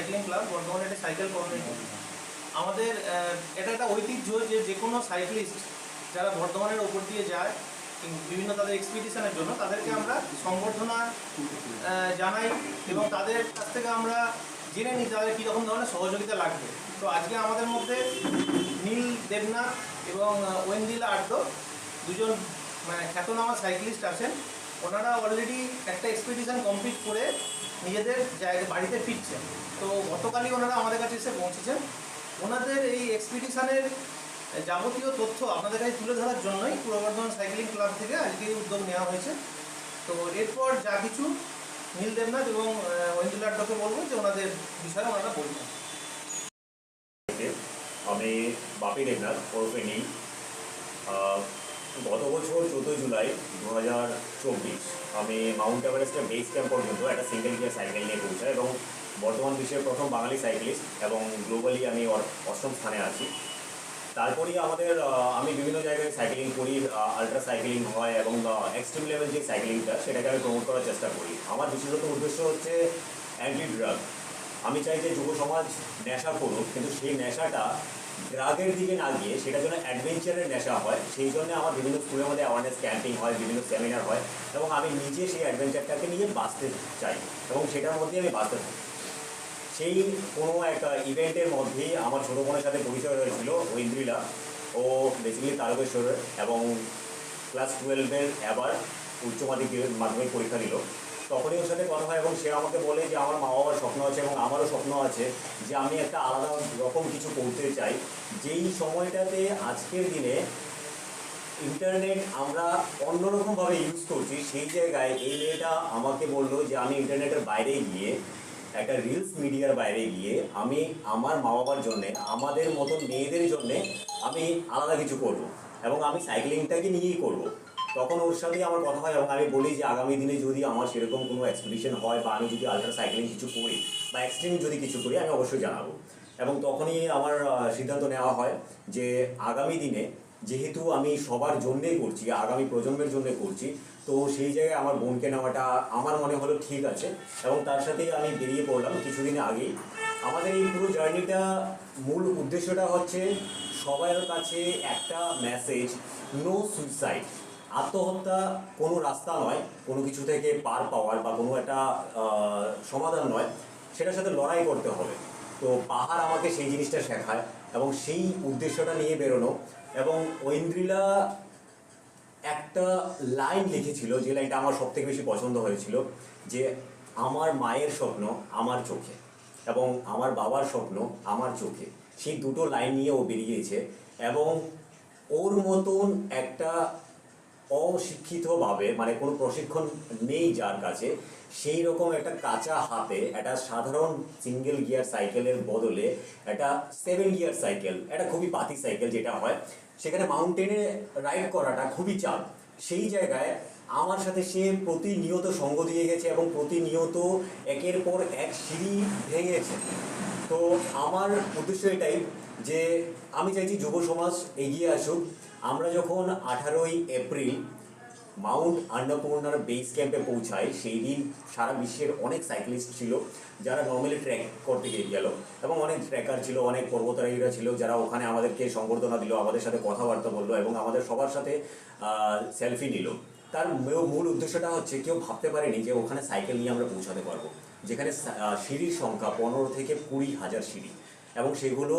Cycling club বর্তমানে একটি cycle community আমাদের এটা একটা ঐতিহ্য যে যে কোনো সাইক্লিস্ট যারা বর্ধমানের ওপর দিয়ে যায় বিভিন্ন তাদের এক্সপিডিশনের জন্য তাদেরকে আমরা সংবর্ধনা জানাই এবং তাদের কাছ থেকে আমরা জেনে নিই তাদের কীরকম ধরনের সহযোগিতা লাগবে। তো আজকে আমাদের মধ্যে নীল দেবনাথ এবং ওয়েন্দিলা আড্ড দুজন মানে খ্যাতনামা সাইক্লিস্ট আছেন। ওনারা অলরেডি একটা এক্সপিডিশন কমপ্লিট করে নিজেদের জায়গা, বাড়িতে ফিরছেন। তো গতকালই ওনারা আমাদের কাছে এসে পৌঁছেছেন। ওনাদের এই এক্সপিডিশনের যাবতীয় তথ্য আপনাদের কাছে তুলে ধরার জন্যই পূর্ব বর্ধমান সাইক্লিং ক্লাব থেকে আজকে এই উদ্যোগ নেওয়া হয়েছে। তো এরপর যা কিছু নীল দেবনাথ এবং ঐন্দ্রিলা আড্ডকে বলব যে ওনাদের বিষয়ে ওনারা বলবেন। আমি বাপি দেবনাথ, ওরফে নীল। গত বছর চোদ্দোই জুলাই দু হাজার চব্বিশ আমি মাউন্ট এভারেস্টের বেস ক্যাম্প পর্যন্ত একটা সিঙ্গেল গিয়ার সাইকেল নিয়ে পৌঁছাই এবং বর্তমান বিশ্বের প্রথম বাঙালি সাইকেলিস্ট এবং গ্লোবালি আমি অষ্টম স্থানে আছি। তারপরেই আমাদের আমি বিভিন্ন জায়গায় সাইক্লিং করি আলট্রা সাইক্লিং হয় এবং এক্সট্রিম লেভেল যে সাইক্লিংটা সেটাকে আমি প্রমোট করার চেষ্টা করি। আমার বিশেষত উদ্দেশ্য হচ্ছে অ্যান্টি ড্রাগ আমি চাই যে যুব সমাজ নেশা করুক, কিন্তু সেই নেশাটা ড্রাগের দিকে না গিয়ে সেটা যেন অ্যাডভেঞ্চারের নেশা হয়, সেই জন্য আমার বিভিন্ন স্কুলের মধ্যে অ্যাওয়ারনেস ক্যাম্পিং হয়, বিভিন্ন সেমিনার হয় এবং আমি নিজে সেই অ্যাডভেঞ্চারটাকে নিয়ে বাঁচতে চাই এবং সেটার মধ্যে আমি বাঁচতে থাকি সেই কোনো একটা ইভেন্টের মধ্যেই আমার ছোটো বোনের সাথে পরিচয় হয়েছিল, ঐন্দ্রিলা। ও বেসিক্যালি তারকেশ্বরের এবং ক্লাস টুয়েলভের এবার উচ্চ মাধ্যমিক মাধ্যমিক পরীক্ষা দিল। তখনই ওর সাথে কথা হয় এবং সে আমাকে বলে যে আমার মা বাবার স্বপ্ন আছে এবং আমারও স্বপ্ন আছে যে আমি একটা আলাদা রকম কিছু করতে চাই। যেই সময়টাতে আজকের দিনে ইন্টারনেট আমরা অন্যরকমভাবে ইউজ করছি, সেই জায়গায় এই মেয়েটা আমাকে বলল যে আমি ইন্টারনেটের বাইরে গিয়ে একটা রিলস মিডিয়ার বাইরে গিয়ে আমি আমার মা বাবার জন্যে, আমাদের মতন মেয়েদের জন্যে আমি আলাদা কিছু করব এবং আমি সাইক্লিংটাকে নিয়েই করব। তখন ওর সাথে আমার কথা হয় এবং আমি বলি যে আগামী দিনে যদি আমার সেরকম কোনো এক্সপিডিশন হয় বা আমি যদি আলট্রা সাইক্লিং কিছু করি বা এক্সট্রিম যদি কিছু করি, আমি অবশ্যই জানাব। এবং তখনই আমার সিদ্ধান্ত নেওয়া হয় যে আগামী দিনে যেহেতু আমি সবার জন্যেই করছি, আগামী প্রজন্মের জন্য করছি, তো সেই জায়গায় আমার বোনকে নেওয়াটা আমার মনে হলো ঠিক আছে এবং তার সাথেই আমি বেরিয়ে পড়লাম কিছুদিন আগেই। আমাদের এই পুরো জার্নিটা মূল উদ্দেশ্যটা হচ্ছে সবার কাছে একটা মেসেজ নো সুইসাইড আত্মহত্যা কোনো রাস্তা নয়, কোনো কিছু থেকে পার পাওয়ার বা কোনো একটা সমাধান নয়, সেটার সাথে লড়াই করতে হবে। তো পাহাড় আমাকে সেই জিনিসটা শেখায় এবং সেই উদ্দেশ্যটা নিয়ে বেরোনো এবং ঐন্দ্রিলা একটা লাইন লিখেছিল যে লাইনটা আমার সব থেকে বেশি পছন্দ হয়েছিল যে আমার মায়ের স্বপ্ন আমার চোখে এবং আমার বাবার স্বপ্ন আমার চোখে। সেই দুটো লাইন নিয়ে ও বেরিয়েছে এবং ওর মতন একটা অশিক্ষিতভাবে মানে কোনো প্রশিক্ষণ নেই যার কাছে, সেই রকম একটা কাঁচা হাতে, একটা সাধারণ সিঙ্গেল গিয়ার সাইকেলের বদলে একটা সেভেন গিয়ার সাইকেল একটা খুবই পাতি সাইকেল যেটা হয়, সেখানে মাউন্টেনে রাইড করাটা খুবই চাপ। সেই জায়গায় আমার সাথে সে প্রতিনিয়ত সঙ্গ দিয়ে গেছে এবং প্রতিনিয়ত একের পর এক সিঁড়ি ভেঙেছে। তো আমার উদ্দেশ্য এটাই যে, আমি চাইছি যুব সমাজ এগিয়ে আসুক আমরা যখন আঠারোই এপ্রিল মাউন্ট অন্নপূর্ণার বেস ক্যাম্পে পৌঁছাই, সেই দিন সারা বিশ্বের অনেক সাইক্লিস্ট ছিল, যারা নর্মালি ট্র্যাক করতে গিয়ে গেল। এবং অনেক ট্রেকার ছিল, অনেক পর্বতারোহীরা ছিল, যারা ওখানে আমাদেরকে সংবর্ধনা দিল, আমাদের সাথে কথাবার্তা বলল এবং আমাদের সবার সাথে সেলফি নিল। তার মূল উদ্দেশ্যটা হচ্ছে কেউ ভাবতে পারেনি যে ওখানে সাইকেল নিয়ে আমরা পৌঁছাতে পারব, যেখানে সিঁড়ির সংখ্যা পনেরো থেকে কুড়ি হাজার সিঁড়ি। এবং সেগুলো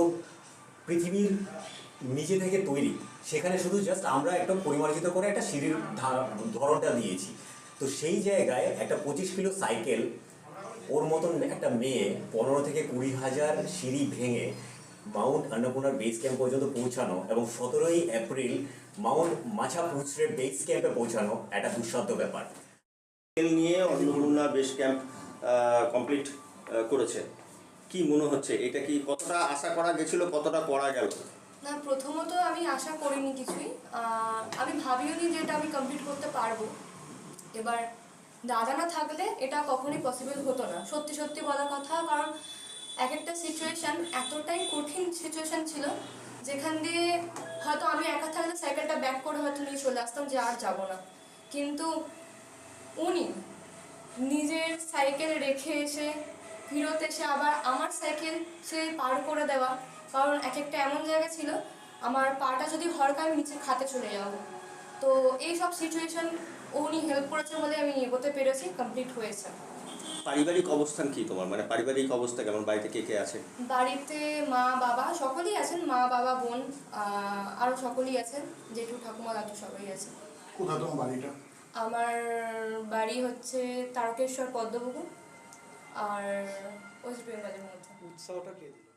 পৃথিবীর নিজে থেকে তৈরি। সেখানে শুধু জাস্ট আমরা একটা পরিমার্জিত করে একটা সিঁড়ির ধরনটা দিয়েছি। তো সেই জায়গায় একটা পঁচিশ কিলো সাইকেল, ওর মতন একটা মেয়ে পনেরো থেকে কুড়ি হাজার সিঁড়ি ভেঙে মাউন্ট অন্নপূর্ণার বেস ক্যাম্প পর্যন্ত পৌঁছানো এবং সতেরোই এপ্রিল মাউন্ট মাছা পুচরের বেস ক্যাম্পে পৌঁছানো একটা দুঃসাধ্য ব্যাপার। নিয়ে অন্নপূর্ণা বেস ক্যাম্প কমপ্লিট করেছে। কি মনে হচ্ছে? এটা কি কতটা আশা করা গেছিল, কতটা করা গেল? না, প্রথমত আমি আশা করিনি কিছুই। আমি ভাবিও নি যে এটা আমি কমপ্লিট করতে পারব। এবার দাদা না থাকলে এটা কখনোই পসিবল হতো না। সত্যি সত্যি বলার কথা, কারণ এক একটা সিচুয়েশান এতটাই কঠিন সিচুয়েশান ছিল, যেখান দিয়ে হয়তো আমি একা থাকলে সাইকেলটা ব্যাক করে হয়তো নিয়ে চলে আসতাম যে আর যাব না। কিন্তু উনি নিজের সাইকেল রেখে এসে ফিরত এসে আবার আমার সাইকেল সে পার করে দেওয়া। কারণ এক একটা এমন জায়গা ছিল আমার পাটা যদি হরকা আমি নিচে খাতে চলে যাব। তো এই সব সিচুয়েশন উনি হেল্প করেছে বলে আমি এগোতে পেরেছি কমপ্লিট হয়েছে। পারিবারিক অবস্থান কি তোমার? মানে পারিবারিক অবস্থা কেমন? বাড়িতে কে কে আছে? বাড়িতে মা বাবা সকলেই আছেন। মা বাবা বোন আহ, আরও সকলেই আছেন। জেঠু ঠাকুমা দাদু সবাই আছে কোথায় তোমার বাড়িটা? আমার বাড়ি হচ্ছে তারকেশ্বর পদ্মপুকুর। আর ওয়েস্ট বেঙ্গলের মধ্যে। উৎসাহটা কে দিল?